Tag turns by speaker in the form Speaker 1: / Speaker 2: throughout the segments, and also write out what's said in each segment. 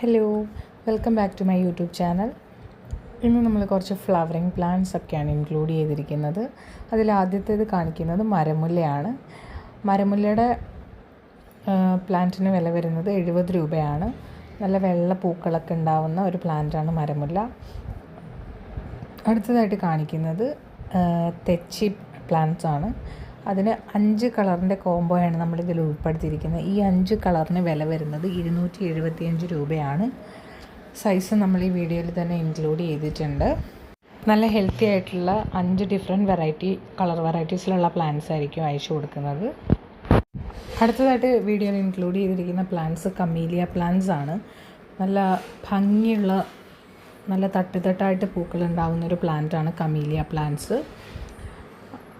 Speaker 1: Hello welcome back to my YouTube channel ഇന്ന് നമ്മൾ കുറച്ച് ഫ്ലവറിങ് പ്ലാന്റ്സ് ഒക്കെയാണ് ഇൻക്ലൂഡ് ചെയ്തിരിക്കുന്നത്. അതിൽ ആദ്യത്തേത് കാണിക്കുന്നത് മരമുല്ലയാണ്. മരമുല്ലയുടെ പ്ലാന്റിന് വില വരുന്നത് എഴുപത് രൂപയാണ്. നല്ല വെള്ള പൂക്കളൊക്കെ ഉണ്ടാവുന്ന ഒരു പ്ലാന്റാണ് മരമുല്ല. അടുത്തതായിട്ട് കാണിക്കുന്നത് തെച്ചി പ്ലാന്റ്സ് ആണ്. അതിന് അഞ്ച് കളറിന്റെ കോംബോയാണ് നമ്മളിതിൽ ഉൾപ്പെടുത്തിയിരിക്കുന്നത്. ഈ അഞ്ച് കളറിന് വില വരുന്നത് ഇരുന്നൂറ്റി എഴുപത്തിയഞ്ച് രൂപയാണ്. സൈസ് നമ്മൾ ഈ വീഡിയോയിൽ തന്നെ ഇൻക്ലൂഡ് ചെയ്തിട്ടുണ്ട്. നല്ല ഹെൽത്തി ആയിട്ടുള്ള അഞ്ച് ഡിഫറെന്റ് വെറൈറ്റി കളർ വെറൈറ്റീസിലുള്ള പ്ലാന്റ്സ് ആയിരിക്കും അയച്ചു കൊടുക്കുന്നത്. അടുത്തതായിട്ട് വീഡിയോയിൽ ഇൻക്ലൂഡ് ചെയ്തിരിക്കുന്ന പ്ലാന്റ്സ് കമീലിയ പ്ലാന്റ്സ് ആണ്. നല്ല ഭംഗിയുള്ള നല്ല തട്ടിത്തട്ടായിട്ട് പൂക്കൾ ഉണ്ടാകുന്ന ഒരു പ്ലാന്റാണ് കമീലിയ പ്ലാന്റ്സ്.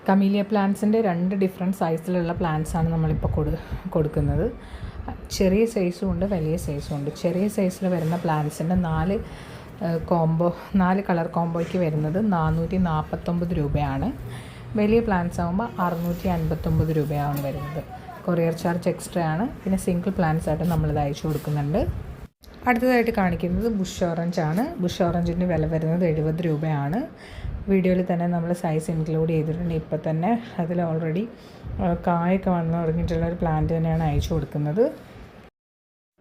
Speaker 1: കമീലിയ പ്ലാന്റ്സിന്റെ രണ്ട് ഡിഫറെന്റ് സൈസിലുള്ള പ്ലാന്റ്സ് ആണ് നമ്മളിപ്പോൾ കൊടു കൊടുക്കുന്നത്. ചെറിയ സൈസും ഉണ്ട് വലിയ സൈസും ഉണ്ട്. ചെറിയ സൈസിൽ വരുന്ന പ്ലാന്റ്സിന്റെ നാല് കോംബോ നാല് കളർ കോംബോയ്ക്ക് വരുന്നത് നാനൂറ്റി നാൽപ്പത്തൊമ്പത് രൂപയാണ്. വലിയ പ്ലാന്റ്സ് ആകുമ്പോൾ അറുന്നൂറ്റി അൻപത്തൊമ്പത് രൂപയാണ് വരുന്നത്. കൊറിയർ ചാർജ് എക്സ്ട്രാ ആണ്. പിന്നെ സിംഗിൾ പ്ലാന്റ്സ് ആയിട്ട് നമ്മളിത് അയച്ചു കൊടുക്കുന്നുണ്ട്. അടുത്തതായിട്ട് കാണിക്കുന്നത് ബുഷ് ഓറഞ്ച് ആണ്. ബുഷ് ഓറഞ്ചിന്റെ വില വരുന്നത് എഴുപത് രൂപയാണ്. വീഡിയോയിൽ തന്നെ നമ്മൾ സൈസ് ഇൻക്ലൂഡ് ചെയ്തിട്ടുണ്ട്. ഇപ്പോൾ തന്നെ അതിൽ ഓൾറെഡി കായൊക്കെ വന്നു തുടങ്ങിയിട്ടുള്ള ഒരു പ്ലാന്റ് തന്നെയാണ് അയച്ചു കൊടുക്കുന്നത്.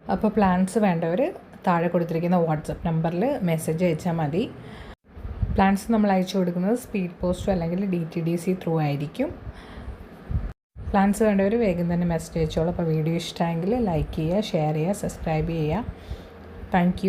Speaker 1: അപ്പോൾ പ്ലാന്റ്സ് വേണ്ടവർ താഴെ കൊടുത്തിരിക്കുന്ന വാട്സപ്പ് നമ്പറിൽ മെസ്സേജ് അയച്ചാൽ മതി. പ്ലാന്റ്സ് നമ്മൾ അയച്ചു കൊടുക്കുന്നത് സ്പീഡ് പോസ്റ്റോ അല്ലെങ്കിൽ D T D C through ആയിരിക്കും. പ്ലാൻസ് വേണ്ടവർ വേഗം തന്നെ മെസ്സേജ് അയച്ചോളൂ. അപ്പോൾ വീഡിയോ ഇഷ്ടമെങ്കിൽ ലൈക്ക് ചെയ്യുക ഷെയർ ചെയ്യുക സബ്സ്ക്രൈബ് ചെയ്യുക. താങ്ക്